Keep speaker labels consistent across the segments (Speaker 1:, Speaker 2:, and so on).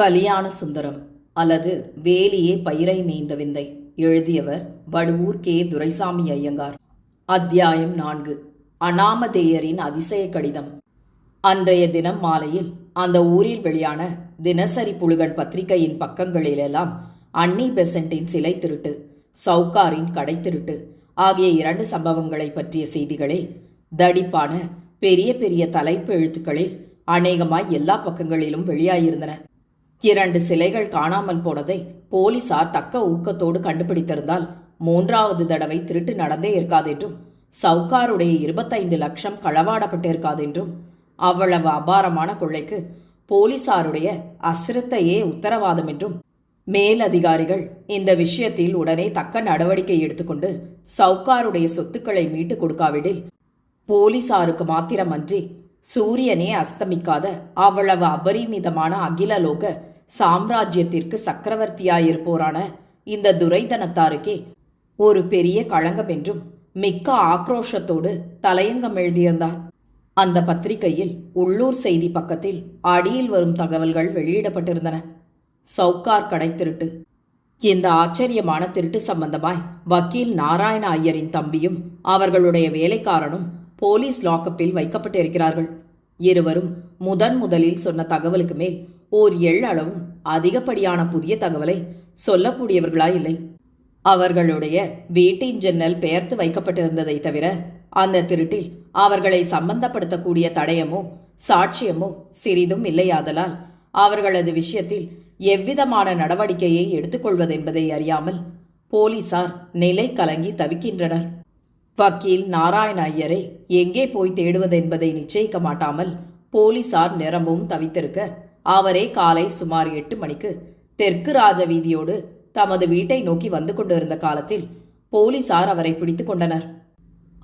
Speaker 1: கலியாண சுந்தரம் அல்லது வேலியே பயிரை மேய்ந்த விந்தை எழுதியவர் வடுவூர் கே. துரைசாமி ஐயங்கார். அத்தியாயம் நான்கு. அனாமதேயரின் அதிசய கடிதம். அன்றைய தினம் மாலையில் அந்த ஊரில் வெளியான தினசரி புழுகன் பத்திரிகையின் பக்கங்களிலெல்லாம் அன்னி பெசண்டின் சிலை திருட்டு சவுகாரின் கடை திருட்டு ஆகிய இரண்டு சம்பவங்களை பற்றிய செய்திகளே தடிப்பான பெரிய பெரிய தலைப்பு எழுத்துக்களில் அநேகமாய் எல்லா பக்கங்களிலும் வெளியாயிருந்தன. இரண்டு சிலைகள் காணாமல் போனதை போலீசார் தக்க ஊக்கத்தோடு கண்டுபிடித்திருந்தால் மூன்றாவது தடவை திருட்டு நடந்தே இருக்காதென்றும் சவுக்காருடைய இருபத்தைந்து லட்சம் களவாடப்பட்டிருக்காதென்றும் அவ்வளவு அபாரமான கொள்ளைக்கு போலீசாருடைய அசிரத்தையே உத்தரவாதம் என்றும் மேலதிகாரிகள் இந்த விஷயத்தில் உடனே தக்க நடவடிக்கை எடுத்துக்கொண்டு சவுக்காருடைய சொத்துக்களை மீட்டுக் கொடுக்காவிடில் போலீசாருக்கு மாத்திரமன்றி சூரியனே அஸ்தமிக்காத அவ்வளவு அபரிமிதமான அகிலலோக சாம்ராஜ்யத்திற்கு சக்கரவர்த்தியாயிருப்போரான இந்த துரைதனத்தாருக்கே ஒரு பெரிய களங்கம் என்றும் மிக்க ஆக்ரோஷத்தோடு தலையங்கம் எழுதியிருந்தார். அந்த பத்திரிகையில் உள்ளூர் செய்தி பக்கத்தில் அடியில் வரும் தகவல்கள் வெளியிடப்பட்டிருந்தன. சவுக்கார் கடை திருட்டு இந்த ஆச்சரியமான திருட்டு சம்பந்தமாய் வக்கீல் நாராயண ஐயரின் தம்பியும் அவர்களுடைய வேலைக்காரனும் போலீஸ் லாக்கப்பில் வைக்கப்பட்டிருக்கிறார்கள். இருவரும் முதன் முதலில் சொன்ன தகவலுக்கு மேல் ஓர் எள்ளளவும் அதிகப்படியான புதிய தகவலை சொல்லக்கூடியவர்களாய் இல்லை அவர்களுடைய வீட்டின் ஜன்னல் பெயர்த்து வைக்கப்பட்டிருந்ததை தவிர அந்த திருட்டில் அவர்களை சம்பந்தப்படுத்தக்கூடிய தடயமோ சாட்சியமோ சிறிதும் இல்லையாதலால் அவர்களது விஷயத்தில் எவ்விதமான நடவடிக்கையை எடுத்துக்கொள்வதென்பதை அறியாமல் போலீசார் நிலை கலங்கி தவிக்கின்றனர். வக்கீல் நாராயண ஐயரை எங்கே போய் தேடுவதென்பதை நிச்சயிக்க மாட்டாமல் போலீசார் நிரம்பவும் தவித்திருக்க அவரே காலை சுமார் எட்டு மணிக்கு தெற்கு ராஜ வீதியோடு தமது வீட்டை நோக்கி வந்து கொண்டிருந்த காலத்தில் போலீசார் அவரை பிடித்து கொண்டனர்.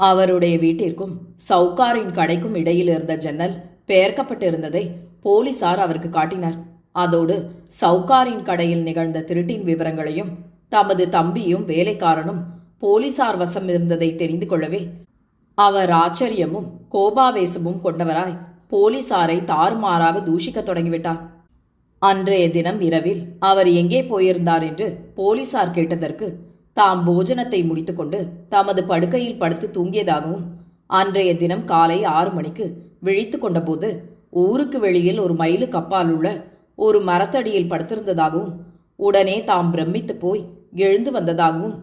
Speaker 1: அவருடைய வீட்டிற்கும் சவுக்காரின் கடைக்கும் இடையில் இருந்த ஜன்னல் பெயர்க்கப்பட்டிருந்ததை போலீசார் அவருக்கு காட்டினர். அதோடு சவுக்காரின் கடையில் நிகழ்ந்த திருட்டின் விவரங்களையும் தமது தம்பியும் வேலைக்காரனும் போலீசார் வசம் இருந்ததை தெரிந்து கொள்ளவே அவர் ஆச்சரியமும் கோபாவேசமும் கொண்டவராய் போலீசாரை தாறுமாறாக தூஷிக்கத் தொடங்கிவிட்டார். அன்றைய தினம் இரவில் அவர் எங்கே போயிருந்தார் என்று போலீசார் கேட்டதற்கு தாம் போஜனத்தை முடித்துக்கொண்டு தமது படுக்கையில் படுத்து தூங்கியதாகவும் அன்றைய தினம் காலை ஆறு மணிக்கு விழித்து கொண்டபோது ஊருக்கு வெளியில் ஒரு மைலுக்கு அப்பால் உள்ள ஒரு மரத்தடியில் படுத்திருந்ததாகவும் உடனே தாம் பிரமித்து போய் எழுந்து வந்ததாகவும்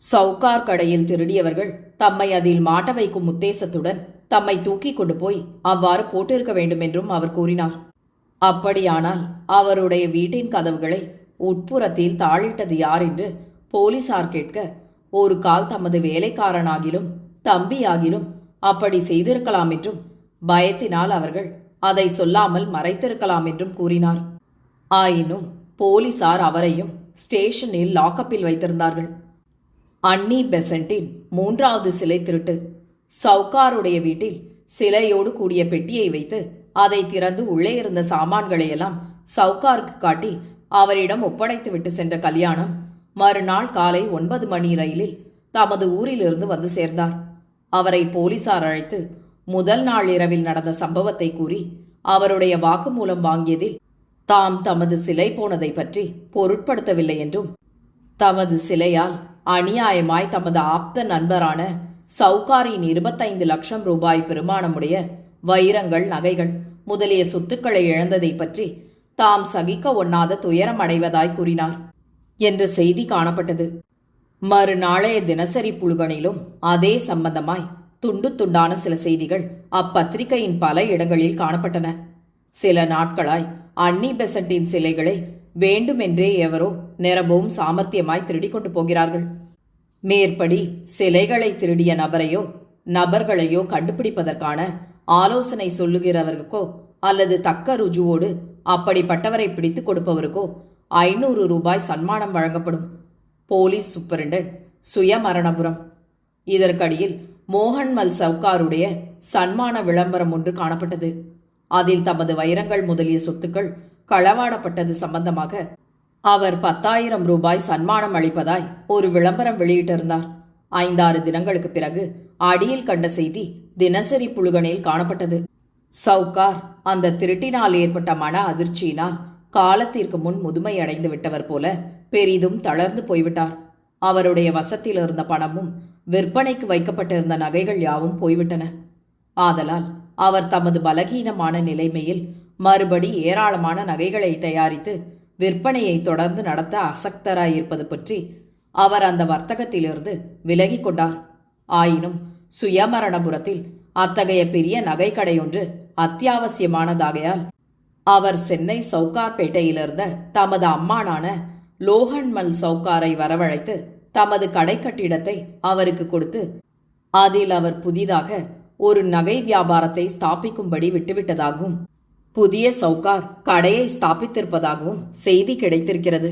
Speaker 1: சவுக்கார் கடையில் திருடியவர்கள் தம்மை அதில் மாட்ட வைக்கும் உத்தேசத்துடன் தம்மை தூக்கி கொண்டு போய் அவ்வாறு போட்டிருக்க வேண்டும் என்றும் அவர் கூறினார். அப்படியானால் அவருடைய வீட்டின் கதவுகளை உட்புறத்தில் தாழிட்டது யார் என்று போலீசார் கேட்க ஒரு கால் தமது வேலைக்காரனாகிலும் தம்பியாகிலும் அப்படி செய்திருக்கலாம் என்றும் பயத்தினால் அவர்கள் அதை சொல்லாமல் மறைத்திருக்கலாம் என்றும் கூறினார். ஆயினும் போலீசார் அவரையும் ஸ்டேஷனில் லாக்கப்பில் வைத்திருந்தார்கள். அன்னி பெசண்டின் மூன்றாவது சிலை திருட்டு சவுக்காருடைய வீட்டில் சிலையோடு கூடிய பெட்டியை வைத்து அதை திறந்து உள்ளே இருந்த சாமான்களையெல்லாம் சவுக்காருக்கு காட்டி அவரிடம் ஒப்படைத்துவிட்டு சென்ற கல்யாணம் மறுநாள் காலை ஒன்பது மணி ரயிலில் தமது ஊரிலிருந்து வந்து சேர்ந்தார். அவரை போலீசார் அழைத்து முதல் நாள் இரவில் நடந்த சம்பவத்தை கூறி அவருடைய வாக்குமூலம் வாங்கியதில் தாம் தமது சிலை போனதை பற்றி பொருட்படுத்தவில்லை என்றும் தமது சிலையால் அநியாயமாய் தமது ஆப்த நண்பரான சவுகாரின் இருபத்தைந்து லட்சம் ரூபாய் பெருமானமுடைய வைரங்கள் நகைகள் முதலிய சொத்துக்களை இழந்ததை பற்றி தாம் சகிக்க ஒண்ணாத துயரம் அடைவதாய் கூறினார் என்ற செய்தி காணப்பட்டது. மறுநாளைய தினசரி புழுகனிலும் அதே சம்பந்தமாய் துண்டு துண்டான சில செய்திகள் அப்பத்திரிகையின் பல இடங்களில் காணப்பட்டன. சில நாட்களாய் அன்னி பெசண்டின் சிலைகளை வேண்டுமென்றே எவரோ நிரம்பவும் சாமர்த்தியமாய் திருடிக்கொண்டு போகிறார்கள். மேற்படி சிலைகளை திருடிய நபரையோ நபர்களையோ கண்டுபிடிப்பதற்கான ஆலோசனை சொல்லுகிறவருக்கோ அல்லது தக்க ருஜுவோடு அப்படிப்பட்டவரை பிடித்துக் கொடுப்பவருக்கோ ஐநூறு ரூபாய் சன்மானம் வழங்கப்படும். Police superintendent சுயமரணபுரம். இதற்கடியில் மோகன்மல் சவுக்காருடைய சன்மான விளம்பரம் ஒன்று காணப்பட்டது. அதில் தமது வைரங்கள் முதலிய சொத்துக்கள் களவாடப்பட்டது சம்பந்தமாக அவர் பத்தாயிரம் ரூபாய் சன்மானம் அளிப்பதாய் ஒரு விளம்பரம் வெளியிட்டிருந்தார். ஐந்தாறு தினங்களுக்கு பிறகு அடியில் கண்ட செய்தி தினசரி புழுகனில் காணப்பட்டது. சவுக்கார் அந்த திருட்டினால் ஏற்பட்ட மன அதிர்ச்சியினால் காலத்திற்கு முன் முதுமை அடைந்து விட்டவர் போல பெரிதும் தளர்ந்து போய்விட்டார். அவருடைய வசத்தில் இருந்த பணமும் விற்பனைக்கு வைக்கப்பட்டிருந்த நகைகள் யாவும் போய்விட்டன. ஆதலால் அவர் தமது பலகீனமான நிலைமையில் மறுபடி ஏராளமான நகைகளை தயாரித்து விற்பனையை தொடர்ந்து நடத்த அசக்தராயிருப்பது பற்றி அவர் அந்த வர்த்தகத்திலிருந்து விலகிக் கொண்டார். ஆயினும் சுயமரணபுரத்தில் அத்தகைய பெரிய நகைக்கடை ஒன்று அத்தியாவசியமானதாகையால் அவர் சென்னை சவுகார்பேட்டையிலிருந்த தமது அம்மானான லோகன்மல் சவுகாரை வரவழைத்து தமது கடை கட்டிடத்தை அவருக்கு கொடுத்து அதில் அவர் புதிதாக ஒரு நகை வியாபாரத்தை ஸ்தாபிக்கும்படி விட்டுவிட்டதாகவும் புதிய சவுகார் கடையை ஸ்தாபித்திருப்பதாகவும் செய்தி கிடைத்திருக்கிறது.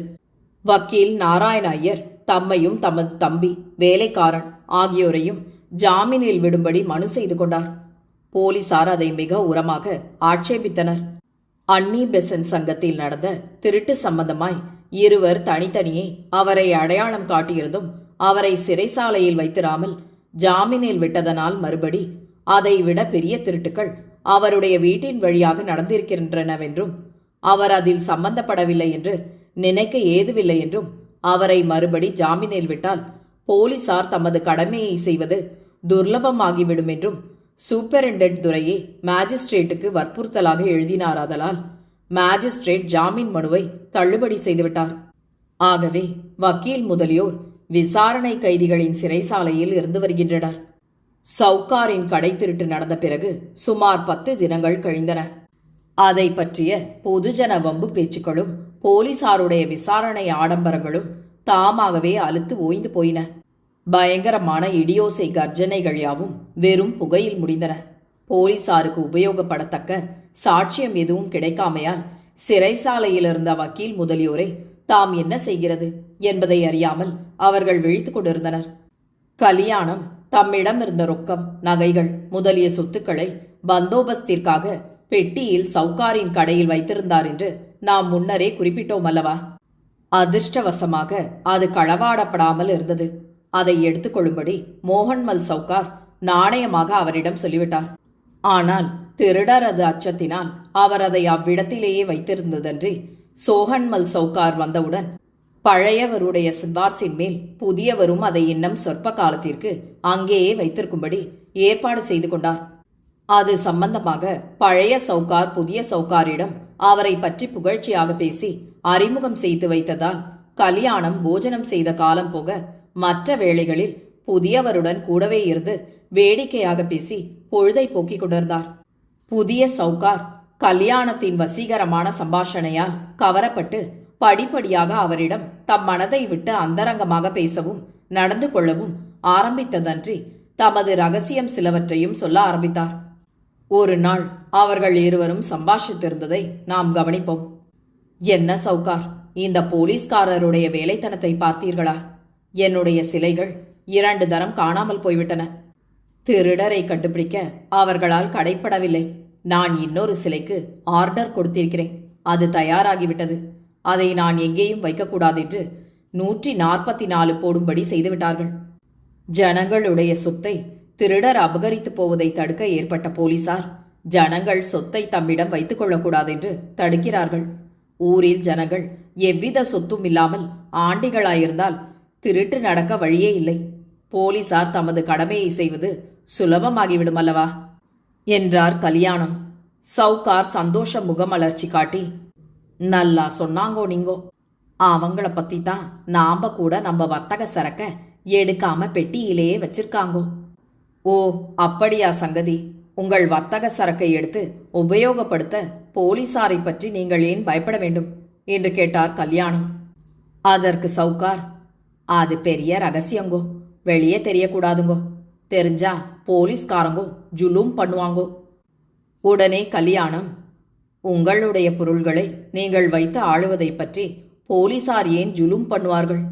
Speaker 1: வக்கீல் நாராயண ஐயர் தம்மையும் தமது தம்பி வேலைக்காரன் ஆகியோரையும் ஜாமீனில் விடும்படி மனு செய்து கொண்டார். போலீசார் அதை மிக உரமாக ஆட்சேபித்தனர். அன்னி பெசன் சங்கத்தில் நடந்த திருட்டு சம்பந்தமாய் இருவர் தனித்தனியே அவரை அடையாளம் காட்டியிருந்தும் அவரை சிறைசாலையில் வைத்திராமல் ஜாமீனில் விட்டதனால் மறுபடி அதைவிட பெரிய திருட்டுக்கள் அவருடைய வீட்டின் வழியாக நடந்திருக்கின்றனவென்றும் அவர் அதில் சம்பந்தப்படவில்லை என்று நினைக்க ஏதுவில்லை என்றும் அவரை மறுபடி ஜாமீனில் விட்டால் போலீசார் தமது கடமையை செய்வது துர்லபமாகிவிடும் என்றும் சூப்பரிண்டென்ட் துறையை மேஜிஸ்ட்ரேட்டுக்கு வற்புறுத்தலாக எழுதினாராதலால் மேஜிஸ்ட்ரேட் ஜாமீன் மனுவை தள்ளுபடி செய்துவிட்டார். ஆகவே வக்கீல் முதலியோர் விசாரணை கைதிகளின் சிறைசாலையில் இருந்து வருகின்றனர். சவுக்காரின் கடை திருட்டு நடந்த பிறகு சுமார் பத்து தினங்கள் கழிந்தன. அதை பற்றிய பொதுஜன வம்பு பேச்சுக்களும் போலீசாருடைய விசாரணை ஆடம்பரங்களும் தாமாகவே அழுத்து ஓய்ந்து போயின. பயங்கரமான இடியோசை கர்ஜனைகள் யாவும் வெறும் புகையில் முடிந்தன. போலீசாருக்கு உபயோகப்படத்தக்க சாட்சியம் எதுவும் கிடைக்காமையால் சிறைசாலையில் இருந்த வக்கீல் முதலியோரை தாம் என்ன செய்கிறது என்பதை அறியாமல் அவர்கள் விழித்துக் கொண்டிருந்தனர். கல்யாணம் தம்மிடம் இருந்த ரொக்கம் நகைகள் முதலிய சொத்துக்களை பந்தோபஸ்திற்காக பெட்டியில் சவுகாரின் கடையில் வைத்திருந்தார் என்று நாம் முன்னரே குறிப்பிட்டோம் அல்லவா? அதிர்ஷ்டவசமாக அது களவாடப்படாமல் இருந்தது. அதை எடுத்துக்கொள்ளும்படி மோகன்மல் சவுகார் நாணயமாக அவரிடம் சொல்லிவிட்டார். ஆனால் திருடரது அச்சத்தினால் அவர் அதை அவ்விடத்திலேயே வைத்திருந்ததன்றி சோகன்மல் சவுகார் வந்தவுடன் பழையவருடைய சிபார்சின் மேல் புதியவரும் அதை இன்னும் சொற்ப காலத்திற்கு அங்கேயே வைத்திருக்கும்படி ஏற்பாடு செய்து கொண்டார். அது சம்பந்தமாக பழைய சவுகார் புதிய சௌகாரிடம் அவரை பற்றி புகழ்ச்சியாக பேசி அறிமுகம் செய்து வைத்ததால் கல்யாணம் போஜனம் செய்த காலம் போக மற்ற வேளைகளில் புதியவருடன் கூடவே இருந்து வேடிக்கையாக பேசி பொழுதை போக்கிக் கொண்டிருந்தார். புதிய சவுகார் கல்யாணத்தின் வசீகரமான சம்பாஷணையால் கவரப்பட்டு படிப்படியாக அவரிடம் தம் மனதை விட்டு அந்தரங்கமாக பேசவும் நடந்து கொள்ளவும் ஆரம்பித்ததன்றி தமது ரகசியம் சிலவற்றையும் சொல்ல ஆரம்பித்தார். ஒரு நாள் அவர்கள் இருவரும் சம்பாஷித்திருந்ததை நாம் கவனிப்போம். என்ன சவுகார் இந்த போலீஸ்காரருடைய வேலைத்தனத்தை பார்த்தீர்களா? என்னுடைய சிலைகள் இரண்டு தரம் காணாமல் போய்விட்டன. திருடரை கண்டுபிடிக்க அவர்களால் கடைப்படவில்லை. நான் இன்னொரு சிலைக்கு ஆர்டர் கொடுத்திருக்கிறேன். அது தயாராகிவிட்டது. அதை நான் எங்கேயும் வைக்கக்கூடாது என்று நூற்றி நாற்பத்தி நாலு போடும்படி செய்துவிட்டார்கள். ஜனங்களுடைய சொத்தை திருடர் அபகரித்து போவதை தடுக்க ஏற்பட்ட போலீசார் ஜனங்கள் சொத்தை தம்மிடம் வைத்துக் கொள்ளக்கூடாது என்று தடுக்கிறார்கள். ஊரில் ஜனங்கள் எவ்வித சொத்தும் இல்லாமல் ஆண்டிகளாயிருந்தால் திருட்டு நடக்க வழியே இல்லை. போலீசார் தமது கடமையை செய்வது சுலபமாகிவிடும் அல்லவா என்றார் கல்யாணம். சவுகார் சந்தோஷ முகமலர்ச்சி காட்டி நல்லா சொன்னாங்கோ நீங்கோ. அவங்கள பத்தி தான் நாம கூட நம்ம வர்த்தக சரக்க எடுக்காம பெட்டியிலேயே வச்சிருக்காங்கோ. ஓ அப்படியா சங்கதி. உங்கள் வர்த்தக சரக்கை எடுத்து உபயோகப்படுத்த போலீசாரை பற்றி நீங்கள் ஏன் பயப்பட வேண்டும்? என்று கேட்டார் கல்யாணம். அதற்கு சவுகார் அது பெரிய ரகசியங்கோ. வெளியே தெரியக்கூடாதுங்கோ. தெரிஞ்சா போலீஸ்காரங்கோ ஜுலும் பண்ணுவாங்கோ. உடனே கல்யாணம் உங்களுடைய பொருள்களை நீங்கள் வைத்து ஆளுவதை பற்றி போலீசார் ஏன் ஜுலும் பண்ணுவார்கள்?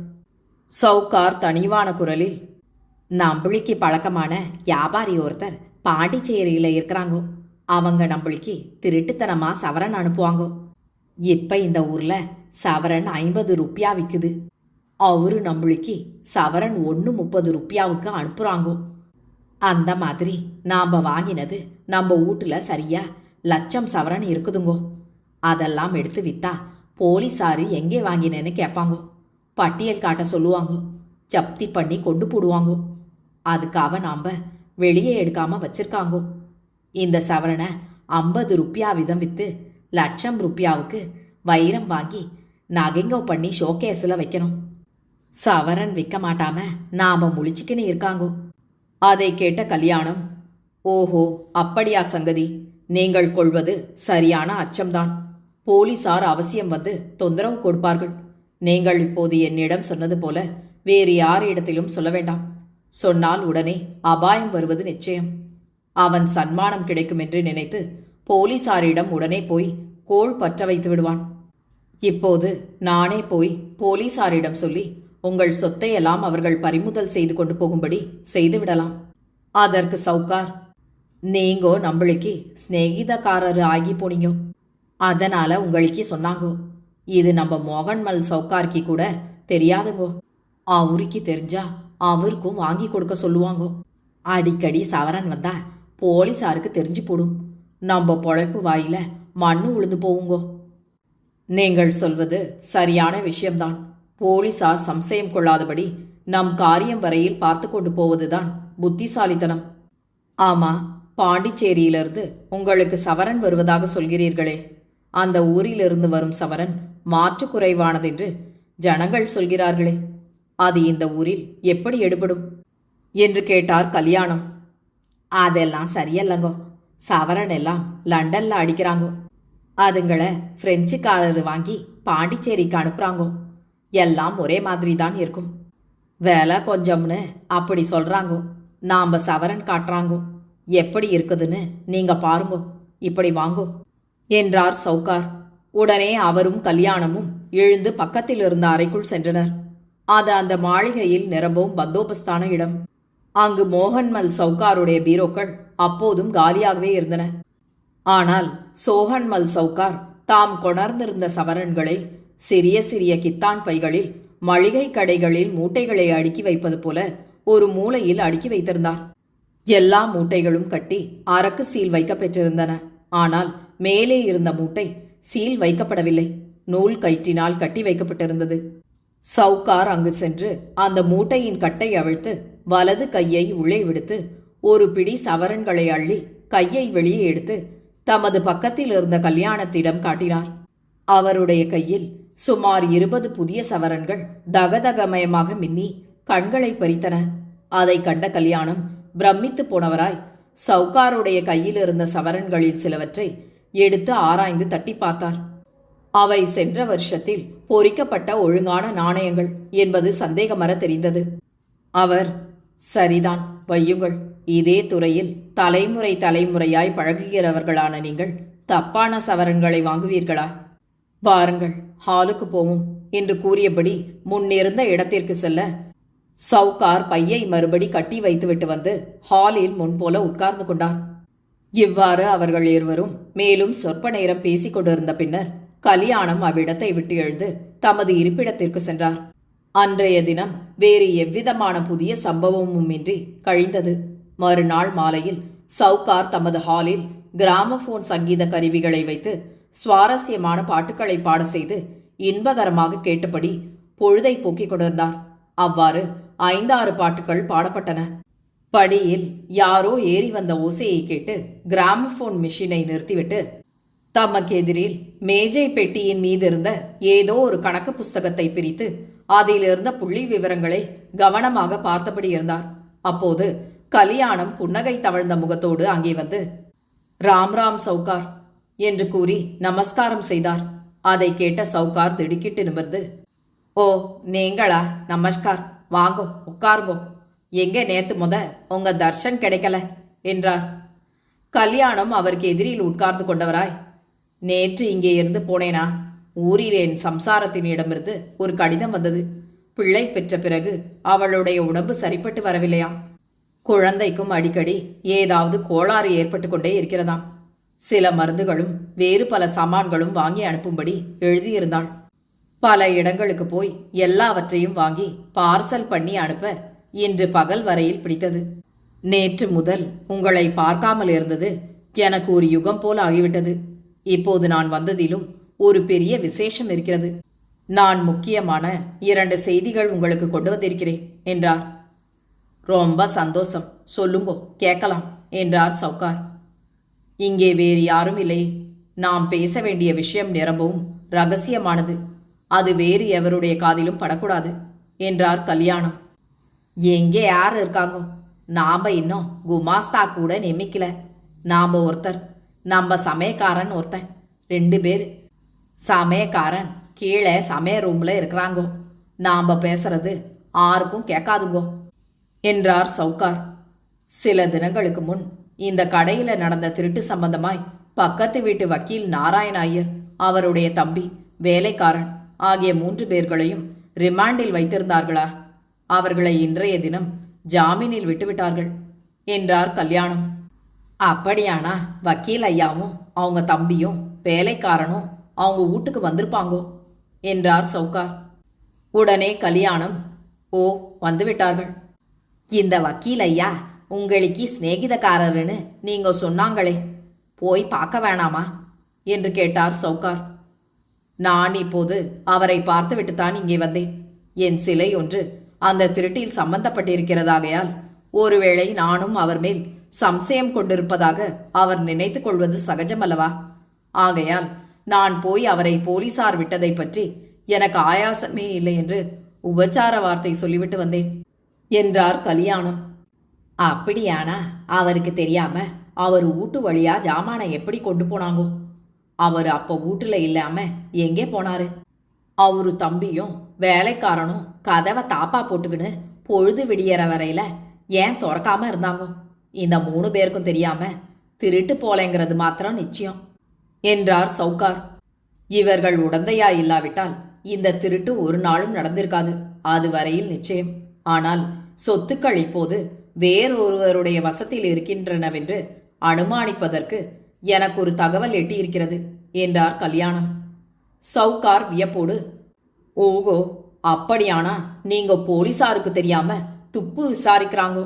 Speaker 1: சவுகார் தனிவான குரலில் நம்பளிக்கு பழக்கமான வியாபாரி ஒருத்தர் பாண்டிச்சேரியில இருக்கிறாங்கோ. அவங்க நம்பளிக்கு திருட்டுத்தனமா சவரன் அனுப்புவாங்கோ. இப்ப இந்த ஊர்ல சவரன் ஐம்பது ருப்பியா விற்குது அவரு நம்மளுக்கு சவரன் ஒன்று முப்பது ருப்பியாவுக்கு அனுப்புறாங்கோ. அந்த மாதிரி நாம வாங்கினது நம்ம வீட்டுல சரியா லட்சம் சவரன் இருக்குதுங்கோ. அதெல்லாம் எடுத்து வித்தா போலீஸாரு எங்கே வாங்கினேன்னு கேட்பாங்கோ. பட்டியல் காட்ட சொல்லுவாங்க. ஜப்தி பண்ணி கொண்டு போடுவாங்க. அதுக்காக நாம வெளியே எடுக்காம வச்சிருக்காங்கோ. இந்த சவரனை ஐம்பது ருப்பியா விதம் வித்து லட்சம் ருப்பியாவுக்கு வைரம் வாங்கி நகைங்கோ பண்ணி ஷோகேஸில் வைக்கணும். சவரன் விற்க மாட்டாம நாம முழிச்சுக்கின்னு இருக்காங்கோ. அதை கேட்ட கல்யாணம் ஓஹோ அப்படியா சங்கதி? நீங்கள் கொள்வது சரியான அச்சம்தான். போலீசார் அவசியம் வந்து தொந்தரவு கொடுப்பார்கள். நீங்கள் இப்போது என்னிடம் சொன்னது போல வேறு யாரிடத்திலும் சொல்ல வேண்டாம். சொன்னால் உடனே அபாயம் வருவது நிச்சயம். அவன் சன்மானம் கிடைக்கும் என்று நினைத்து போலீசாரிடம் உடனே போய் கோள் பற்ற வைத்து விடுவான். இப்போது நானே போய் போலீசாரிடம் சொல்லி உங்கள் சொத்தையெல்லாம் அவர்கள் பறிமுதல் செய்து கொண்டு போகும்படி செய்துவிடலாம் அதற்கு சவுக்கார் நீங்கோ நம்மளுக்கு ஸ்நேகிதக்காரரு ஆகி போனீங்க. அதனால உங்களுக்கு சொன்னாங்கோ இது நம்ம மோகன்மல் சவுக்கார்க்கு கூட தெரியாதுங்கோ. அவருக்கு தெரிஞ்சா அவருக்கும் வாங்கி கொடுக்க சொல்லுவாங்கோ. அடிக்கடி சவரன் வந்தா போலீஸாருக்கு தெரிஞ்சு போடும். நம்ம பொழைப்பு வாயில மண்ணு உழுந்து போவுங்கோ. நீங்கள் சொல்வது சரியான விஷயம்தான். போலீசார் சம்சயம் கொள்ளாதபடி நம் காரியம் வரையில் பார்த்து கொண்டு போவதுதான் புத்திசாலித்தனம். ஆமா பாண்டிச்சேரியிலிருந்து உங்களுக்கு சவரன் வருவதாக சொல்கிறீர்களே. அந்த ஊரிலிருந்து வரும் சவரன் மாற்று குறைவானதென்று ஜனங்கள் சொல்கிறார்களே. அது இந்த ஊரில் எப்படி எடுபடும்? என்று கேட்டார் கல்யாணம். அதெல்லாம் சரியல்லங்கோ. சவரன் எல்லாம் லண்டன்ல அடிக்கிறாங்கோ. அதுங்களை பிரெஞ்சுக்காரர் வாங்கி பாண்டிச்சேரிக்கு அனுப்புறாங்கோ. எல்லாம் ஒரே மாதிரி தான் இருக்கும். வேலை கொஞ்சம்னு அப்படி சொல்றாங்கோ. நாம சவரன் காட்டுறாங்கோ. எப்படி இருக்குதுன்னு நீங்க பாருங்கோ. இப்படி வாங்கோ என்றார் சவுகார். உடனே அவரும் கல்யாணமும் எழுந்து பக்கத்தில் இருந்த அறைக்குள் சென்றனர். அது அந்த மாளிகையில் நிரம்பவும் பந்தோபஸ்தான இடம். அங்கு மோகன்மல் சௌகாருடைய பீரோக்கள் அப்போதும் காலியாகவே இருந்தன. ஆனால் சோகன்மல் சௌகார் தாம் கொணர்ந்திருந்த சவரன்களை சிறிய சிறிய கித்தான் பைகளில் மளிகை கடைகளில் மூட்டைகளை அடுக்கி வைப்பது போல ஒரு மூலையில் அடுக்கி வைத்திருந்தார். எல்லா மூட்டைகளும் கட்டி அரக்கு சீல் வைக்கப்பெற்றிருந்தன ஆனால் மேலே இருந்த மூட்டை சீல் வைக்கப்படவில்லை. நூல் கயிற்றினால் கட்டி வைக்கப்பட்டிருந்தது. சவுக்கார் அங்கு சென்று அந்த மூட்டையின் கட்டை அவிழ்த்து வலது கையை உள்ளே விடுத்து ஒரு பிடி சவரன்களை அள்ளி கையை வெளியே எடுத்து தமது பக்கத்தில் இருந்த கல்யாணத்திடம் காட்டினார். அவருடைய கையில் சுமார் இருபது புதிய சவரன்கள் தகதகமயமாக மின்னி கண்களை பறித்தன. அதை கண்ட கல்யாணம் பிரமித்து போனவராய் சவுக்காருடைய கையில் இருந்த சவரன்களில் சிலவற்றை எடுத்து ஆராய்ந்து தட்டி பார்த்தார். அவை சென்ற வருஷத்தில் பொறிக்கப்பட்ட ஒழுங்கான நாணயங்கள் என்பது சந்தேகமர தெரிந்தது. அவர் சரிதான் வையுங்கள். இதே துறையில் தலைமுறை தலைமுறையாய் பழகுகிறவர்களான நீங்கள் தப்பான சவரன்களை வாங்குவீர்களா? வாருங்கள் ஹாலுக்கு போவோம் என்று கூறியபடி முன்னிருந்த இடத்திற்கு செல்ல சவுகார் பையை மறுபடி கட்டி வைத்துவிட்டு வந்து ஹாலில் முன்போல உட்கார்ந்து கொண்டார். இவ்வாறு அவர்கள் இருவரும் மேலும் சொற்ப நேரம் பேசிக் கொண்டிருந்த பின்னர் கல்யாணம் அவ்விடத்தை விட்டு எழுந்து தமது இருப்பிடத்திற்கு சென்றார். அன்றைய தினம் வேறு எவ்விதமான புதிய சம்பவமுமின்றி கழிந்தது. மறுநாள் மாலையில் சவுகார் தமது ஹாலில் கிராமபோன் சங்கீத கருவிகளை வைத்து சுவாரஸ்யமான பாட்டுக்களை பாட செய்து இன்பகரமாக கேட்டபடி பொழுதை போக்கிக் கொண்டிருந்தார். அவ்வாறு ஐந்தாறு பாட்டுகள் பாடப்பட்டன. படியில் யாரோ ஏறி வந்த ஓசையை கேட்டு கிராமபோன் மிஷினை நிறுத்திவிட்டு தமக்கு எதிரில் மேஜை பெட்டியின் மீது இருந்த ஏதோ ஒரு கணக்கு புஸ்தகத்தை பிரித்து அதில் இருந்த புள்ளி விவரங்களை கவனமாக பார்த்தபடி இருந்தார். அப்போது கல்யாணம் புன்னகை தவழ்ந்த முகத்தோடு அங்கே வந்து ராம் ராம் சவுகார் என்று கூறி நமஸ்காரம் செய்தார். அதை கேட்ட சவுகார் திடுக்கிட்டு நிமிர்ந்து ஓ நீங்களா? நமஸ்கார். வாங்கோ உட்காருங்கோ. எங்க நேத்து முத உங்க தர்ஷன் கிடைக்கல? என்றார். கல்யாணம் அவருக்கு எதிரில் உட்கார்ந்து கொண்டவராய். நேற்று இங்கே இருந்து போனேனா? ஊரில் என் சம்சாரத்தினிடமிருந்து ஒரு கடிதம் வந்தது. பிள்ளை பெற்ற பிறகு அவளுடைய உடம்பு சரிப்பட்டு வரவில்லையாம் குழந்தைக்கும் அடிக்கடி ஏதாவது கோளாறு ஏற்பட்டு கொண்டே இருக்கிறதாம். சில மருந்துகளும் வேறு பல சாமான்களும் வாங்கி அனுப்பும்படி எழுதியிருந்தாள். பல இடங்களுக்கு போய் எல்லாவற்றையும் வாங்கி பார்சல் பண்ணி அனுப்ப இன்று பகல் வரையில் பிடித்தது. நேற்று முதல் உங்களை பார்க்காமல் இருந்தது எனக்கு ஒரு யுகம் போல் ஆகிவிட்டது. இப்போது நான் வந்ததிலும் ஒரு பெரிய விசேஷம் இருக்கிறது. நான் முக்கியமான இரண்டு செய்திகள் உங்களுக்கு கொண்டு வந்திருக்கிறேன் என்றார். ரொம்ப சந்தோஷம். சொல்லுங்கோ கேட்கலாம் என்றார் சவுகார். இங்கே வேறு யாரும் இல்லை. நாம் பேச வேண்டிய விஷயம் நிரம்பவும் ரகசியமானது. அது வேறு எவருடைய காதிலும் படக்கூடாது என்றார் கல்யாணம். எங்கே யார் இருக்காங்க? நாம இன்னும் குமாஸ்தா கூட நியமிக்கல நாம ஒருத்தர் நம்ம சமயக்காரன் ஒருத்தன் ரெண்டு பேர். சமயக்காரன் கீழே சமய ரூம்ல இருக்கிறாங்கோ. நாம பேசுறது ஆருக்கும் கேட்காதுங்கோ என்றார் சவுகார். சில தினங்களுக்கு முன் இந்த கடையில நடந்த திருட்டு சம்பந்தமாய் பக்கத்து வீட்டு வக்கீல் நாராயண ஐயர் அவருடைய தம்பி வேலைக்காரன் ஆகிய மூன்று பேர்களையும் ரிமாண்டில் வைத்திருந்தார்களா? அவர்களை இன்றைய தினம் ஜாமீனில் விட்டுவிட்டார்கள். என்றார் கல்யாணம். அப்படியானா? வக்கீல் ஐயாவும் அவங்க தம்பியும் வேலைக்காரனும் அவங்க வீட்டுக்கு வந்திருப்பாங்கோ? என்றார் சவுகார். உடனே கல்யாணம் ஓ வந்துவிட்டார்கள். இந்த வக்கீல் ஐயா உங்களுக்கு சிநேகிதக்காரருன்னு நீங்க சொன்னாங்களே. போய் பார்க்க வேணாமா? என்று கேட்டார் சவுகார். நான் இப்போது அவரை பார்த்துவிட்டுத்தான் இங்கே வந்தேன். என் சிலை ஒன்று அந்த திருட்டில் சம்பந்தப்பட்டிருக்கிறதாகையால் ஒருவேளை நானும் அவர் மேல் சம்சயம் கொண்டிருப்பதாக அவர் நினைத்துக் கொள்வது சகஜமல்லவா? ஆகையால் நான் போய் அவரை போலீசார் விட்டதை பற்றி எனக்கு ஆயாசமே இல்லை என்று உபச்சார வார்த்தை சொல்லிவிட்டு வந்தேன். என்றார் கல்யாணம். அப்படியானா? அவருக்கு தெரியாம அவர் ஊட்டு வழியா ஜாமானை எப்படி கொண்டு போனாங்கோ? அவர் அப்போ வீட்டுல இல்லாம எங்கே போனாரு? அவரு தம்பியும் வேலைக்காரனும் கதவை தாப்பா போட்டுக்கின்னு பொழுது விடியற வரையில ஏன் திறக்காம இருந்தாங்கோ? இந்த மூணு பேருக்கும் தெரியாம திருட்டு போலேங்கிறது மாத்திரம் நிச்சயம் என்றார் சவுகார். இவர்கள் உடந்தையா இல்லாவிட்டால் இந்த திருட்டு ஒரு நாளும் நடந்திருக்காது அது வரையில் நிச்சயம். ஆனால் சொத்துக்கள் இப்போது வேறொருவருடைய வசத்தில் இருக்கின்றனவென்று அனுமானிப்பதற்கு எனக்கு ஒரு தகவல் எட்டியிருக்கிறது. என்றார் கல்யாணம். சவுகார் வியப்போடு ஓகோ அப்படியானா? நீங்க போலீசாருக்கு தெரியாம துப்பு விசாரிக்கிறாங்கோ?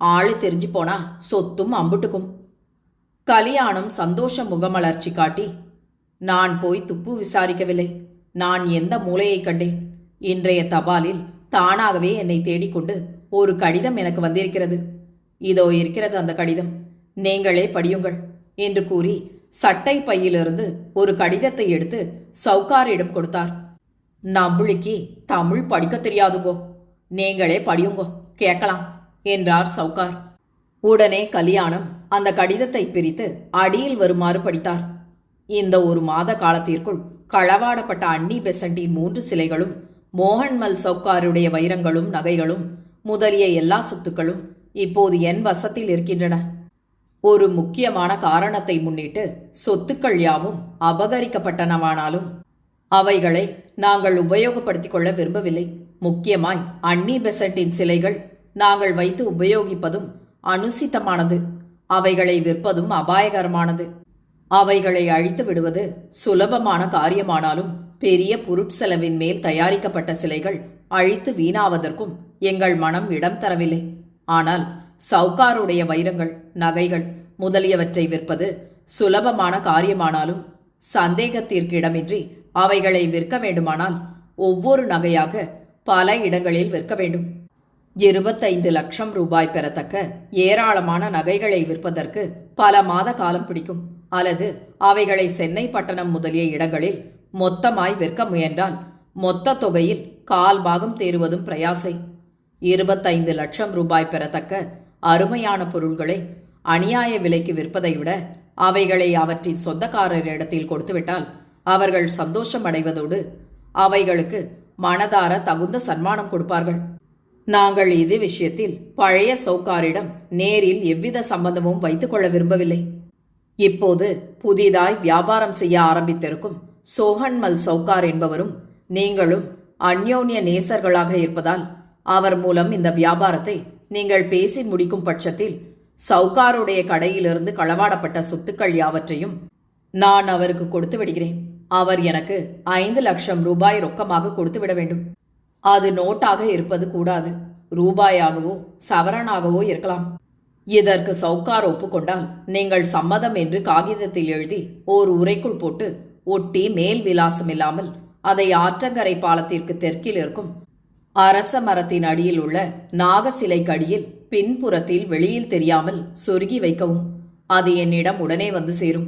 Speaker 1: ஆளு தெரிஞ்சு போனா சொத்தும் அம்புட்டுக்கும். கல்யாணம் சந்தோஷ முகமலர்ச்சி காட்டி நான் போய் துப்பு விசாரிக்கவில்லை. நான் எந்த மூளையை கண்டேன்? இன்றைய தபாலில் தானாகவே என்னை தேடிக்கொண்டு ஒரு கடிதம் எனக்கு வந்திருக்கிறது. இதோ இருக்கிறது அந்த கடிதம். நீங்களே படியுங்கள் என்று கூறி சட்டை பையிலிருந்து ஒரு கடிதத்தை எடுத்து சவுக்காரிடம் கொடுத்தார். நம்புளிக்கு தமிழ் படிக்க தெரியாதுங்கோ. நீங்களே படியுங்கோ. கேட்கலாம் என்றார் சவுக்கார் உடனே கல்யாணம் அந்த கடிதத்தை பிரித்து அடியில் வருமாறு படித்தார். இந்த ஒரு மாத காலத்திற்குள் களவாடப்பட்ட அன்னி பெசண்டின் மூன்று சிலைகளும் மோகன்மல் சவுக்காருடைய வைரங்களும் நகைகளும் முதலிய எல்லா சொத்துக்களும் இப்போது என் வசத்தில் இருக்கின்றன. ஒரு முக்கியமான காரணத்தை முன்னிட்டு சொத்துக்கள் யாவும் அபகரிக்கப்பட்டனவானாலும் அவைகளை நாங்கள் உபயோகப்படுத்திக் கொள்ள விரும்பவில்லை. முக்கியமாய் அன்னி பெசண்டின் சிலைகள் நாங்கள் வைத்து உபயோகிப்பதும் அனுசித்தமானது அவைகளை விற்பதும் அபாயகரமானது. அவைகளை அழித்து விடுவது சுலபமான காரியமானாலும் பெரிய பொருட்செலவின் மேல் தயாரிக்கப்பட்ட சிலைகள் அழித்து வீணாவதற்கும் எங்கள் மனம் இடம் தரவில்லை. ஆனால் சவுக்காருடைய வைரங்கள் நகைகள் முதலியவற்றை விற்பது சுலபமான காரியமானாலும் சந்தேகத்திற்கு இடமின்றி அவைகளை விற்க வேண்டுமானால் ஒவ்வொரு நகையாக பல இடங்களில் விற்க வேண்டும். இருபத்தைந்து லட்சம் ரூபாய் பெறத்தக்க ஏராளமான நகைகளை விற்பதற்கு பல மாத காலம் பிடிக்கும். அல்லது அவைகளை சென்னை பட்டணம் முதலிய இடங்களில் மொத்தமாய் விற்க முயன்றால் மொத்த தொகையில் கால் பாகம் தேறுவதும் பிரயாசை. இருபத்தைந்து லட்சம் ரூபாய் பெறத்தக்க அருமையான பொருள்களை அநியாய விலைக்கு விற்பதை விட அவைகளை அவற்றின் சொந்தக்காரரிடத்தில் கொடுத்துவிட்டால் அவர்கள் சந்தோஷம் அடைவதோடு அவைகளுக்கு மனதார தகுந்த சன்மானம் கொடுப்பார்கள். நாங்கள் இது விஷயத்தில் பழைய சவுக்காரிடம் நேரில் எவ்வித சம்பந்தமும் வைத்துக் கொள்ள விரும்பவில்லை. இப்போது புதிதாய் வியாபாரம் செய்ய ஆரம்பித்திருக்கும் சோஹன்மல் சவுக்கார் என்பவரும் நீங்களும் அந்யோன்ய நேசர்களாக இருப்பதால் அவர் மூலம் இந்த வியாபாரத்தை நீங்கள் பேசி முடிக்கும் பட்சத்தில் சவுகாருடைய கடையிலிருந்து களவாடப்பட்ட சொத்துக்கள் யாவற்றையும் நான் அவருக்கு கொடுத்து விடுகிறேன். அவர் எனக்கு ஐந்து லட்சம் ரூபாய் ரொக்கமாக கொடுத்து விட வேண்டும். அது நோட்டாக இருப்பது கூடாது. ரூபாயாகவோ சவரனாகவோ இருக்கலாம். இதற்கு சவுக்கார் ஒப்புக்கொண்டால் நீங்கள் சம்மதம் என்று காகிதத்தில் எழுதி ஓர் உரைக்குள் போட்டு ஒட்டி மேல் விலாசம் இல்லாமல் அதை ஆற்றங்கரை பாலத்திற்கு தெற்கில் இருக்கும் அரச மரத்தின் அடியில் உள்ள நாக சிலைக்கு அடியில் பின்புறத்தில் வெளியில் தெரியாமல் சொருகி வைக்கவும். அது என்னிடம் உடனே வந்து சேரும்.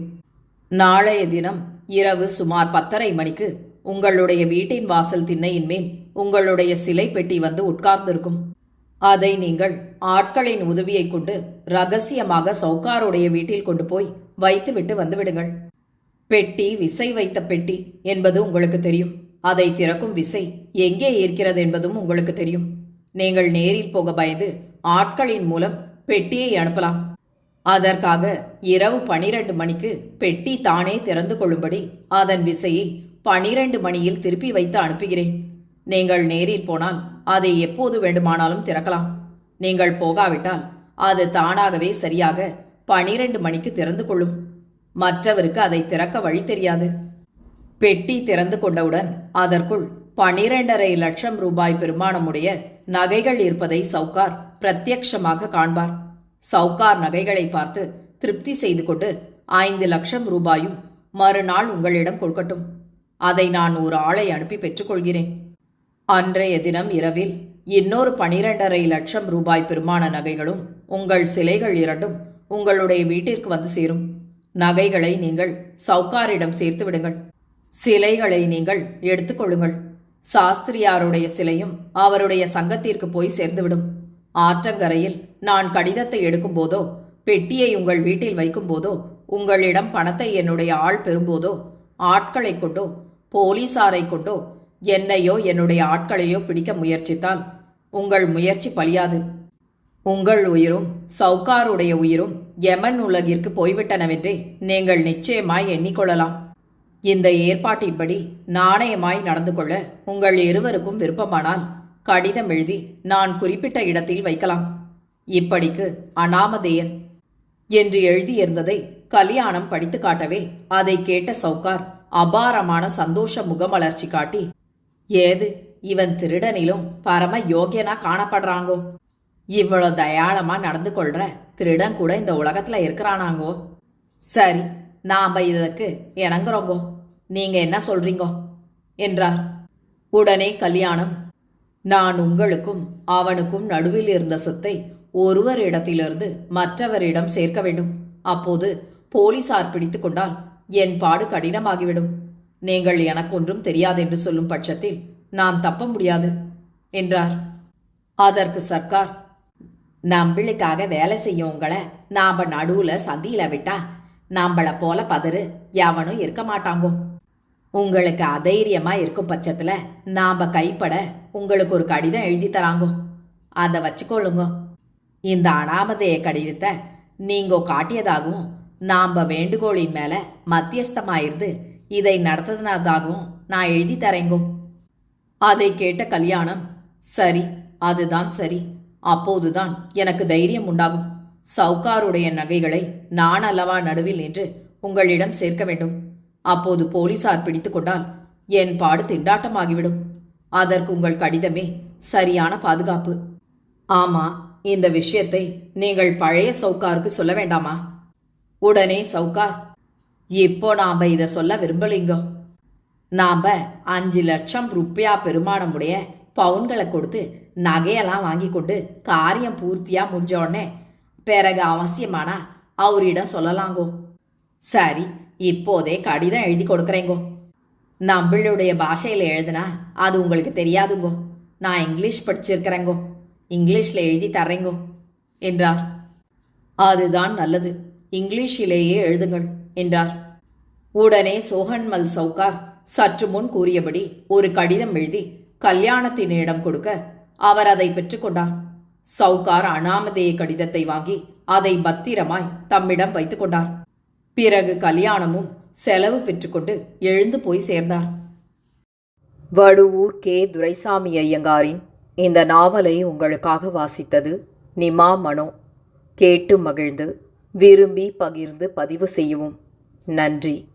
Speaker 1: நாளைய தினம் இரவு சுமார் பத்தரை மணிக்கு உங்களுடைய வீட்டின் வாசல் திண்ணையின் மேல் உங்களுடைய சிலை பெட்டி வந்து உட்கார்ந்திருக்கும். அதை நீங்கள் ஆட்களின் உதவியைக் கொண்டு ரகசியமாக சவுக்காருடைய வீட்டில் கொண்டு போய் வைத்துவிட்டு வந்துவிடுங்கள் பெட்டி விசை வைத்த பெட்டி என்பது உங்களுக்கு தெரியும். அதை திறக்கும் விசை எங்கே இருக்கிறது என்பதும் உங்களுக்கு தெரியும். நீங்கள் நேரில் போக பயந்து ஆட்களின் மூலம் பெட்டியை அனுப்பலாம். அதற்காக இரவு பனிரெண்டு மணிக்கு பெட்டி தானே திறந்து கொள்ளும்படி அதன் விசையை பனிரெண்டு மணியில் திருப்பி வைத்து அனுப்புகிறேன். நீங்கள் நேரில் போனால் அதை எப்போது வேண்டுமானாலும் திறக்கலாம். நீங்கள் போகாவிட்டால் அது தானாகவே சரியாக பனிரெண்டு மணிக்கு திறந்து கொள்ளும். மற்றவருக்கு அதை திறக்க வழி தெரியாது. பெட்டி திறந்து கொண்டவுடன் அதற்குள் பனிரெண்டரை லட்சம் ரூபாய் பெருமானமுடைய நகைகள் இருப்பதை சவுகார் பிரத்யக்ஷமாக காண்பார். சவுகார் நகைகளை பார்த்து திருப்தி செய்து கொண்டு ஐந்து லட்சம் ரூபாயும் மறுநாள் உங்களிடம் கொடுக்கட்டும். அதை நான் ஒரு ஆளை அனுப்பி பெற்றுக்கொள்கிறேன் அன்றைய தினம் இரவில் இன்னொரு பனிரெண்டரை லட்சம் ரூபாய் பெருமான நகைகளும் உங்கள் சிலைகள் இரண்டும் உங்களுடைய வீட்டிற்கு வந்து சேரும். நகைகளை நீங்கள் சவுகாரிடம் சேர்த்து விடுங்கள். சிலைகளை நீங்கள் எடுத்துக்கொள்ளுங்கள் சாஸ்திரியாருடைய சிலையும் அவருடைய சங்கத்திற்கு போய் சேர்ந்துவிடும். ஆற்றங்கரையில் நான் கடிதத்தை எடுக்கும்போதோ பெட்டியை உங்கள் வீட்டில் வைக்கும்போதோ உங்களிடம் பணத்தை என்னுடைய ஆள் பெறும்போதோ ஆட்களை கொண்டோ போலீசாரை கொண்டோ என்னையோ என்னுடைய ஆட்களையோ பிடிக்க முயற்சித்தால் உங்கள் முயற்சி பலியாது. உங்கள் உயிரும் சவுக்காருடைய உயிரும் யமன் உலகிற்கு போய்விட்டனவென்றே நீங்கள் நிச்சயமாய் எண்ணிக்கொள்ளலாம். இந்த ஏற்பாட்டின்படி நாணயமாய் நடந்து கொள்ள உங்கள் இருவருக்கும் விருப்பமானால் கடிதம் எழுதி நான் குறிப்பிட்ட இடத்தில் வைக்கலாம். இப்படிக்கு அனாமதேயன் என்று எழுதியிருந்ததை கல்யாணம் படித்து காட்டவே அதை கேட்ட சவுக்கார் அபாரமான சந்தோஷ முகமலர்ச்சி காட்டி ஏது இவன் திருடனிலும் பரம யோகியனா காணப்படுறாங்கோ? இவ்வளோ தயாளமா நடந்து கொள்ற திருடன் கூட இந்த உலகத்துல இருக்கிறானாங்கோ? சரி நாம் இதற்கு இணங்குறோங்கோ. நீங்க என்ன சொல்றீங்கோ? என்றார். உடனே கல்யாணம். நான் உங்களுக்கும் அவனுக்கும் நடுவில் இருந்த சொத்தை ஒருவரிடத்திலிருந்து மற்றவரிடம் சேர்க்க வேண்டும். அப்போது போலீசார் பிடித்து கொண்டால் என் பாடு கடினமாகிவிடும். நீங்கள் எனக்கு ஒன்றும் தெரியாதென்று சொல்லும் பட்சத்தில் நான் தப்ப முடியாது என்றார். அதற்கு சர்க்கார் நம்பிளுக்காக வேலை செய்யவங்களை உங்களை நாம நடுவுல சந்தியில விட்டா நம்மள போல பதறு எவனும் இருக்க மாட்டாங்கோ. உங்களுக்கு அதைரியமா இருக்கும் பட்சத்துல நாம கைப்பட உங்களுக்கு ஒரு கடிதம் எழுதி தராங்கோ. அதை வச்சுக்கொள்ளுங்க. இந்த அனாமதேய கடிதத்தை நீங்கோ காட்டியதாகவும் நாம வேண்டுகோளின் மேல மத்தியஸ்தமாயிருந்து இதை நடத்தினதாகவும் நான் எழுதி தரேங்கோ. அதை கேட்ட கல்யாணம் சரி அதுதான் சரி. அப்போதுதான் எனக்கு தைரியம் உண்டாகும். சவுக்காருடைய நகைகளை நான் அல்லவா நடுவில் நின்று உங்களிடம் சேர்க்க வேண்டும். அப்போது போலீசார் பிடித்து கொண்டால் என் பாடு திண்டாட்டமாகிவிடும். அதற்கு உங்கள் கடிதமே சரியான பாதுகாப்பு. ஆமா இந்த விஷயத்தை நீங்கள் பழைய சவுக்காருக்கு சொல்ல வேண்டாமா? உடனே சவுக்கார் இப்போ நாம இதை சொல்ல விரும்பலிங்கோ? நாம அஞ்சு லட்சம் ருப்பியா பெருமானமுடைய பவுன்களை கொடுத்து நகையெல்லாம் வாங்கி கொண்டு காரியம் பூர்த்தியா முடிஞ்ச உடனே பிறகு அவசியமானா? அவரிடம் சொல்லலாங்கோ. சரி இப்போதே கடிதம் எழுதி கொடுக்குறேங்கோ. நம்மளுடைய பாஷையில் எழுதுனா அது உங்களுக்கு தெரியாதுங்கோ. நான் இங்கிலீஷ் படிச்சிருக்கிறேங்கோ. இங்கிலீஷில் எழுதி தர்றேங்கோ என்றார். அதுதான் நல்லது. இங்கிலீஷிலேயே எழுதுங்கள் என்றார். உடனே சோஹன்மல் சவுகார் சற்று முன் கூறியபடி ஒரு கடிதம் எழுதி கல்யாணத்தினிடம் கொடுக்க அவர் அதை பெற்றுக்கொண்டார். சவுகார் அனாமதேய கடிதத்தை வாங்கி அதை பத்திரமாய் தம்மிடம் வைத்துக் கொண்டார். பிறகு கல்யாணமும் செலவு பெற்றுக்கொண்டு எழுந்து போய் சேர்ந்தார். வடுவூர் கே. துரைசாமி ஐயங்காரின் இந்த நாவலை உங்களுக்காக வாசித்தது நிமா மனோ. கேட்டு மகிழ்ந்து விரும்பி பகிர்ந்து பதிவு செய்யவும். நன்றி.